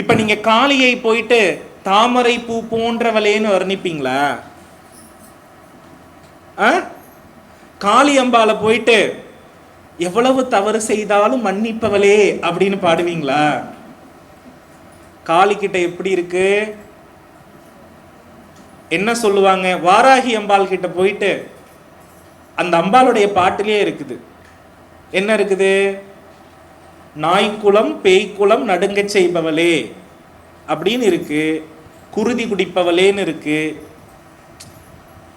இப்போ நீங்கள் காளியை போயிட்டு தாமரை பூ போன்றவளேன்னு வர்ணிப்பீங்களா? ஆ? காளி அம்பால போயிட்டு எவ்வளவு தவறு செய்தாலும் மன்னிப்பவளே அப்படின்னு பாடுவீங்களா? காளி கிட்ட எப்படி இருக்கு? என்ன சொல்லுவாங்க? வாராகி அம்பாள் கிட்ட போயிட்டு அந்த அம்பாளுடைய பாட்டிலே இருக்குது. என்ன இருக்குது? நாய்க்குளம் பேய்க்குளம் நடுங்க செய்பவளே அப்படின்னு இருக்கு. குருதி குடிப்பவளேன்னு இருக்கு.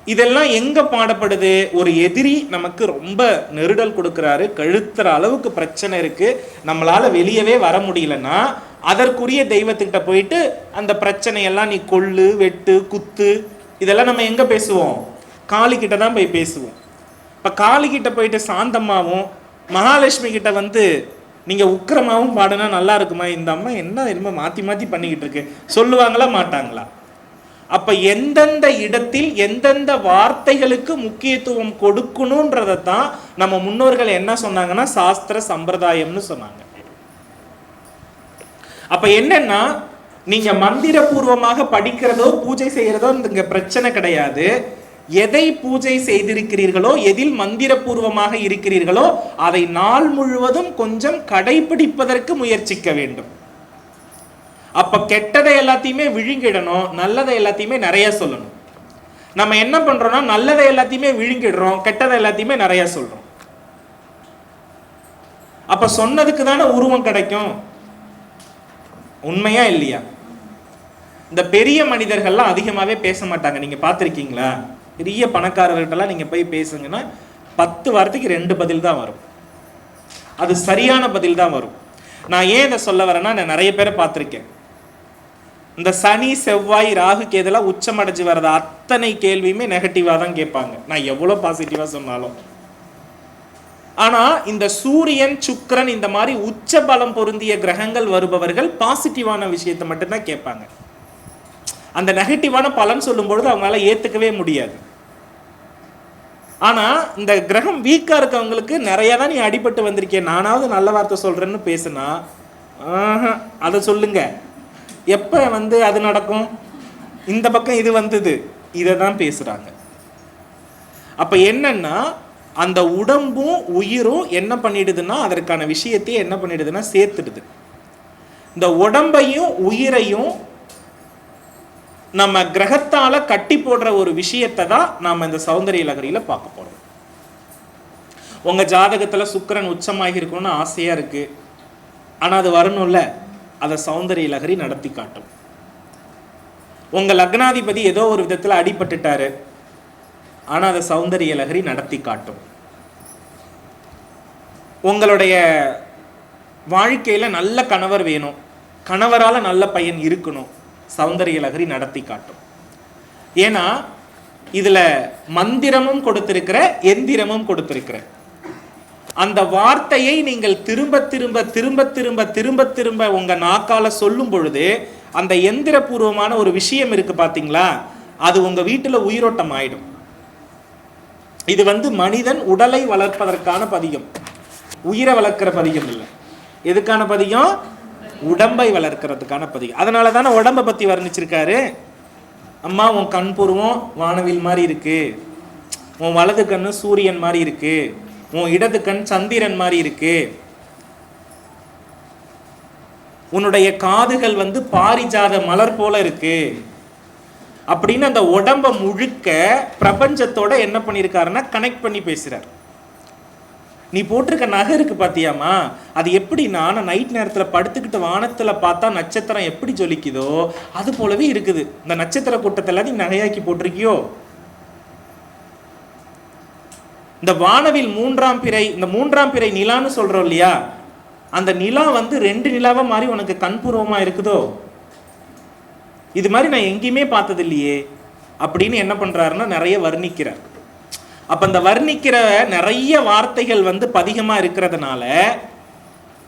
இதெல்லாம் எங்க பாடப்படுது? ஒரு எதிரி நமக்கு ரொம்ப நெருடல் கொடுக்குறாரு. கழுத்துற அளவுக்கு பிரச்சனை இருக்கு. நம்மளால வெளியவே வர முடியலன்னா அதற்குரிய தெய்வத்துக்கிட்ட போயிட்டு அந்த பிரச்சனையெல்லாம் நீ கொள்ளு வெட்டு குத்து இதெல்லாம் நம்ம எங்க பேசுவோம்? காளி கிட்ட தான் போய் பேசுவோம். இப்ப காளி கிட்ட போயிட்டு சாந்தம்மாவும் மகாலட்சுமி கிட்ட வந்து நீங்கள் உக்கிரமாகவும் பாடினா நல்லா இருக்குமா? இந்த அம்மா என்ன என்னமோ மாற்றி மாற்றி பண்ணிக்கிட்டு இருக்கு. சொல்லுவாங்களா மாட்டாங்களா? அப்போ எந்தெந்த இடத்தில் எந்தெந்த வார்த்தைகளுக்கு முக்கியத்துவம் கொடுக்கணுன்றதை தான் நம்ம முன்னோர்கள் என்ன சொன்னாங்கன்னா சாஸ்திர சம்பிரதாயம்னு சொன்னாங்க. அப்போ என்னன்னா நீங்கள் மந்திரபூர்வமாக படிக்கிறதோ பூஜை செய்கிறதோ இங்கே பிரச்சனை கிடையாது. எதை பூஜை செய்திருக்கிறீர்களோ எதில் மந்திரபூர்வமாக இருக்கிறீர்களோ அதை நாள் முழுவதும் கொஞ்சம் கடைபிடிப்பதற்கு முயற்சிக்க வேண்டும். அப்ப கெட்டதை எல்லாத்தையுமே விழுங்கிடணும் நல்லதை எல்லாத்தையுமே நிறைய சொல்லணும். நம்ம என்ன பண்றோம்னா நல்லதை எல்லாத்தையுமே விழுங்கிடுறோம் கெட்டதை எல்லாத்தையுமே நிறைய சொல்றோம். அப்ப சொன்னதுக்கு தானே உருவம் கிடைக்கும். உண்மையா இல்லையா? இந்த பெரிய மனிதர்கள்லாம் அதிகமாவே பேச மாட்டாங்க. நீங்க பார்த்துருக்கீங்களா? பெரிய பணக்காரர்கள்ட்டெல்லாம் நீங்கள் போய் பேசுங்கன்னா பத்து வாரத்துக்கு ரெண்டு பதில் தான் வரும். அது சரியான பதில் தான் வரும். நான் ஏன் இதை சொல்ல வரேன்னா நான் நிறைய பேரை பார்த்துருக்கேன். இந்த சனி செவ்வாய் ராகு கேதெல்லாம் உச்சம் அடைஞ்சு வர்றது அத்தனை கேள்வியுமே நெகட்டிவாக தான் கேட்பாங்க. நான் எவ்வளோ பாசிட்டிவாக சொன்னாலும். ஆனால் இந்த சூரியன் சுக்கிரன் இந்த மாதிரி உச்ச பலம் பொருந்திய கிரகங்கள் வருபவர்கள் பாசிட்டிவான விஷயத்தை மட்டும்தான் கேட்பாங்க. அந்த நெகட்டிவான பலன் சொல்லும்பொழுது அவங்களால ஏற்றுக்கவே முடியாது. ஆனால் இந்த கிரகம் வீக்காக இருக்கவங்களுக்கு நிறைய தான் நீ அடிபட்டு வந்திருக்கேன் நானாவது நல்ல வார்த்தை சொல்கிறேன்னு பேசுனா அதை சொல்லுங்க. எப்போ வந்து அது நடக்கும்? இந்த பக்கம் இது வந்தது. இதை தான் பேசுகிறாங்க அப்போ என்னன்னா அந்த உடம்பும் உயிரும் என்ன பண்ணிடுதுன்னா அதற்கான விஷயத்தையே என்ன பண்ணிடுதுன்னா சேர்த்துடுது. இந்த உடம்பையும் உயிரையும் நம்ம கிரகத்தால கட்டி போடுற ஒரு விஷயத்தை தான் நாம இந்த சௌந்தரிய லகரியில பார்க்க போறோம். உங்க ஜாதகத்துல சுக்கிரன் உச்சமாகி இருக்கணும்னு ஆசையா இருக்கு. ஆனா அது வரணும்ல. அதை சௌந்தரிய லகரி நடத்தி காட்டும். உங்க லக்னாதிபதி ஏதோ ஒரு விதத்துல அடிபட்டுட்டாரு. ஆனா அதை சௌந்தரிய லகரி நடத்தி காட்டும். உங்களுடைய வாழ்க்கையில நல்ல கணவர் வேணும். கணவரால நல்ல பையன் இருக்கணும். சௌந்தரிய லகரி நடத்தி காட்டும். ஏன்னா இதுல மந்திரமும் கொடுத்திருக்கிற எந்திரமும் கொடுத்திருக்கிற. அந்த வார்த்தையை நீங்கள் திரும்ப திரும்ப திரும்ப திரும்ப திரும்ப திரும்ப உங்க நாக்கால சொல்லும் பொழுது அந்த எந்திரபூர்வமான ஒரு விஷயம் இருக்கு பாத்தீங்களா? அது உங்க வீட்டுல உயிரோட்டம் ஆயிடும். இது வந்து மனிதன் உடலை வளர்ப்பதற்கான பதிகம். உயிரை வளர்க்கிற பதிகம் இல்லை. எதுக்கான பதிகம்? உடம்பை வளர்க்கறதுக்கான பதிகம் அதனால தானே உடம்பை பத்தி வர்ணிச்சிருக்காரு. அம்மா உன் கண் பூர்வம் வானவில் மாதிரி இருக்கு. உன் வலது கண்ணு சூரியன் மாதிரி இருக்கு. உன் இடது கண் சந்திரன் மாதிரி இருக்கு. உன்னுடைய காதுகள் வந்து பாரிஜாத மலர் போல இருக்கு. அப்படின்னு அந்த உடம்ப முழுக்க பிரபஞ்சத்தோட என்ன பண்ணியிருக்காருன்னா கனெக்ட் பண்ணி பேசுகிறார் நீ போட்டிருக்க நகை இருக்கு பாத்தியாமா அது எப்படின்னா நான் நைட் நேரத்துல படுத்துக்கிட்டு வானத்துல பார்த்தா நட்சத்திரம் எப்படி ஜொலிக்குதோ அது போலவே இருக்குது. இந்த நட்சத்திர கூட்டத்தை எல்லாத்தையும் நகையாக்கி போட்டிருக்கியோ? இந்த வானவில் மூன்றாம் பிறை இந்த மூன்றாம் பிறை நிலான்னு சொல்றோம் இல்லையா? அந்த நிலா வந்து ரெண்டு நிலாவாக மாதிரி உனக்கு கண்பூர்வமா இருக்குதோ? இது மாதிரி நான் எங்கேயுமே பார்த்தது இல்லையே அப்படின்னு என்ன பண்றாருன்னா நிறைய வர்ணிக்கிறார். அப்ப இந்த வர்ணிக்கிற நிறைய வார்த்தைகள் வந்து பதிகமா இருக்கிறதுனால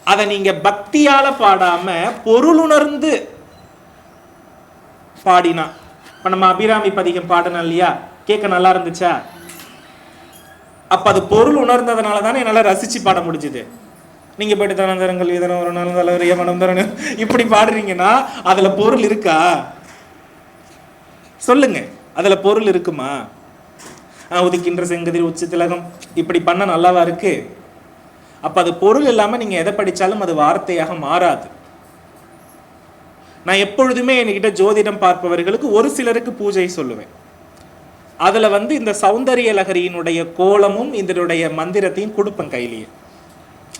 அதை நீங்க பக்தியால பாடாம பொருளுணர்ந்து பாடினா இப்ப நம்ம அபிராமி பதிகம் பாடணும் இல்லையா? கேட்க நல்லா இருந்துச்சா? அப்ப அது பொருள் உணர்ந்ததுனால தானே என்னால ரசிச்சு பாட முடிஞ்சுது. நீங்க போயிட்டு தனந்தரங்கள் இதனம் ஒரு நாள் தலைவரிய மனம் தரணும் இப்படி பாடுறீங்கன்னா அதுல பொருள் இருக்கா? சொல்லுங்க அதுல பொருள் இருக்குமா? உதிக்கின்ற செங்கதிர் உச்சி திலகம். இப்படி பண்ண நல்லாவா இருக்கு? அப்ப அது பொருள் இல்லாம நீங்க எதை படிச்சாலும் அது வார்த்தையாக மாறாது. நான் எப்பொழுதுமே என்கிட்ட ஜோதிடம் பார்ப்பவர்களுக்கு ஒரு சிலருக்கு பூஜை சொல்லுவேன். அதுல வந்து இந்த சௌந்தரிய லகரியினுடைய கோலமும் இதனுடைய மந்திரத்தையும் கொடுப்பேன் கையிலேயே.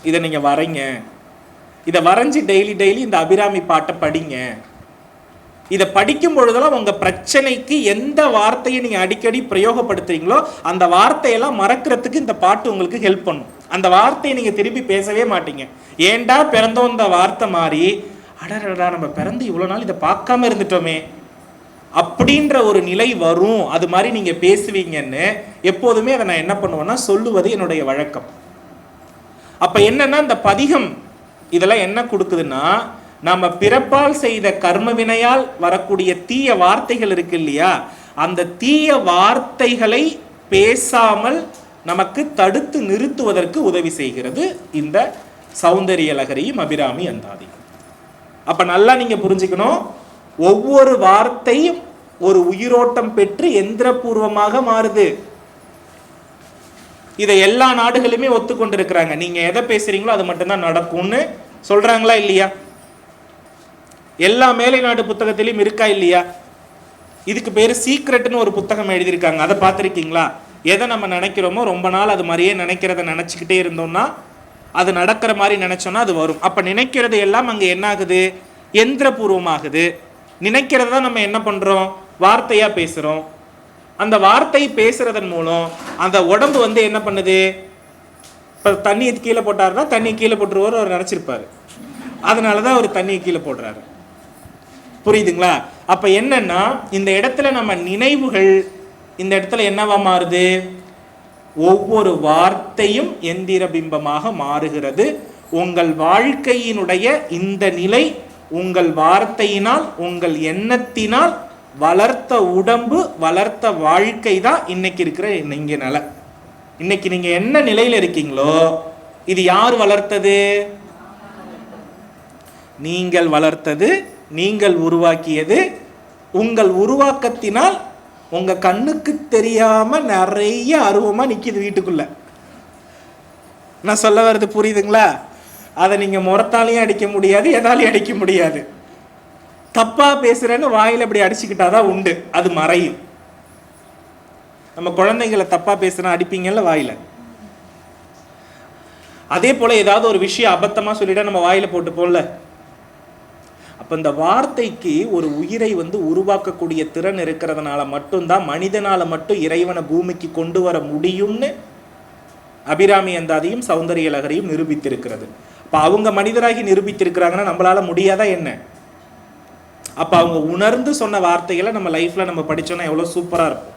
இதை நீங்க வரைங்க. இதை வரைஞ்சி டெய்லி டெய்லி இந்த அபிராமி பாட்டை படிங்க. இதை படிக்கும் பொழுதெல்லாம் உங்கள் பிரச்சனைக்கு எந்த வார்த்தையை நீங்கள் அடிக்கடி பிரயோகப்படுத்துறீங்களோ அந்த வார்த்தையெல்லாம் மறக்கிறதுக்கு இந்த பாட்டு உங்களுக்கு ஹெல்ப் பண்ணும். அந்த வார்த்தையை நீங்கள் திருப்பி பேசவே மாட்டீங்க. ஏன்டா பிறந்தோம் இந்த வார்த்தை மாறி அடடடா நம்ம பிறந்து இவ்வளோ நாள் இதை பார்க்காம இருந்துட்டோமே. அப்படின்ற ஒரு நிலை வரும். அது மாதிரி நீங்கள் பேசுவீங்கன்னு எப்போதுமே அதை நான் என்ன பண்ணுவேன்னா சொல்லுவது என்னுடைய வழக்கம். அப்போ என்னன்னா இந்த பதிகம் இதெல்லாம் என்ன கொடுக்குதுன்னா நம்ம பிறப்பால் செய்த கர்ம வினையால் வரக்கூடிய தீய வார்த்தைகள் இருக்கு இல்லையா? அந்த தீய வார்த்தைகளை பேசாமல் நமக்கு தடுத்து நிறுத்துவதற்கு உதவி செய்கிறது இந்த சௌந்தரிய லகரியும் அபிராமி அந்தாதி அப்ப நல்லா நீங்க புரிஞ்சுக்கணும். ஒவ்வொரு வார்த்தையும் ஒரு உயிரோட்டம் பெற்று எந்திரபூர்வமாக மாறுது. இதை எல்லா நாடுகளுமே ஒத்துக்கொண்டிருக்கிறாங்க. நீங்க எதை பேசுறீங்களோ அது மட்டும்தான் நடக்கும்னு சொல்றாங்களா இல்லையா? எல்லா மேலை நாட்டு புத்தகத்திலையும் இருக்கா இல்லையா? இதுக்கு பேர் சீக்ரெட்னு ஒரு புத்தகம் எழுதியிருக்காங்க. அதை பார்த்துருக்கீங்களா? எதை நம்ம நினைக்கிறோமோ ரொம்ப நாள் அது மாதிரியே நினைக்கிறத நினச்சிக்கிட்டே இருந்தோம்னா அது நடக்கிற மாதிரி நினச்சோன்னா அது வரும். அப்போ நினைக்கிறது எல்லாம் அங்கே என்ன ஆகுது? எந்திரபூர்வமாகுது. நினைக்கிறத நம்ம என்ன பண்ணுறோம் வார்த்தையாக பேசுகிறோம் அந்த வார்த்தை பேசுறதன் மூலம் அந்த உடம்பு வந்து என்ன பண்ணுது? இப்போ தண்ணி கீழே போட்டார்னா தண்ணி கீழே போட்டுருவார் அவர் நினச்சிருப்பார். அதனால தான் அவர் தண்ணியை கீழே போடுறாரு. புரியுதுங்களா? அப்ப என்னன்னா இந்த இடத்துல நம்ம நினைவுகள் இந்த இடத்துல என்னவா மாறுது? ஒவ்வொரு வார்த்தையும் எந்திர பிம்பமாக மாறுகிறது. உங்கள் வாழ்க்கையினுடைய இந்த நிலை உங்கள் வார்த்தையினால் உங்கள் எண்ணத்தினால் வளர்த்த உடம்பு வளர்த்த வாழ்க்கை தான் இன்னைக்கு இருக்கிற இங்க நிலை. இன்னைக்கு நீங்க என்ன நிலையில இருக்கீங்களோ இது யார் வளர்த்தது? நீங்கள் வளர்த்தது நீங்கள் உருவாக்கியது உங்கள் உருவாக்கத்தினால் உங்கள் கண்ணுக்கு தெரியாமல் நிறைய அருவமாக நிற்கிது வீட்டுக்குள்ள. நான் சொல்ல வர்றது புரியுதுங்களா? அதை நீங்கள் முறத்தாலையும் அடிக்க முடியாது எதாலையும் அடிக்க முடியாது. தப்பாக பேசுகிறேன்னு வாயில் அப்படி அடிச்சுக்கிட்டாதான் உண்டு அது மறையும். நம்ம குழந்தைங்களை தப்பாக பேசுனா அடிப்பீங்கல்ல வாயில? அதே போல் ஏதாவது ஒரு விஷயம் அபத்தமாக சொல்லிட்டா நம்ம வாயில போட்டு போடல அப்போ இந்த வார்த்தைக்கு ஒரு உயிரை வந்து உருவாக்கக்கூடிய திறன் இருக்கிறதுனால மட்டும்தான் மனிதனால் மட்டும் இறைவனை பூமிக்கு கொண்டு வர முடியும்னு அபிராமி அந்தாதியும் சௌந்தரிய லகரியும் நிரூபித்திருக்கிறது. அப்போ அவங்க மனிதராகி நிரூபித்திருக்கிறாங்கன்னா நம்மளால முடியாதா என்ன? அப்போ அவங்க உணர்ந்து சொன்ன வார்த்தைகளை நம்ம லைஃப்ல நம்ம படிச்சோம்னா எவ்வளோ சூப்பராக இருக்கும்.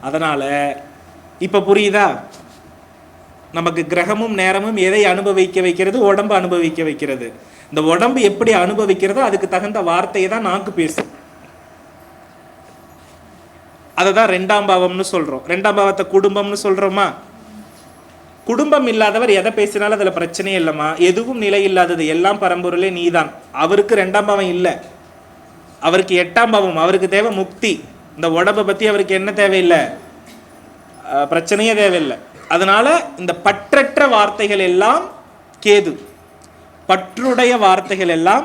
அதனால இப்போ புரியுதா? நமக்கு கிரகமும் நேரமும் எதை அனுபவிக்க வைக்கிறது உடம்பு அனுபவிக்க வைக்கிறது. இந்த உடம்பு எப்படி அனுபவிக்கிறதோ அதுக்கு தகுந்த வார்த்தையை தான் நாக்கு பேசும். அதை தான் ரெண்டாம் பாவம்னு சொல்றோம். ரெண்டாம் பாவத்தை குடும்பம்னு சொல்றோமா? குடும்பம் இல்லாதவர் எதை பேசினாலும் அதுல பிரச்சனையே இல்லைம்மா. எதுவும் நிலை இல்லாதது. எல்லாம் பரம்பொருளே நீதான். அவருக்கு ரெண்டாம் பாவம் இல்லை. அவருக்கு எட்டாம் பாவம். அவருக்கு தேவை முக்தி. இந்த உடம்பை பத்தி அவருக்கு என்ன தேவையில்லை? பிரச்சனையே தேவையில்லை. அதனால இந்த பற்றற்ற வார்த்தைகள் எல்லாம் கேது. பற்றுடைய வார்த்தைகள் எல்லாம்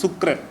சுக்ரன்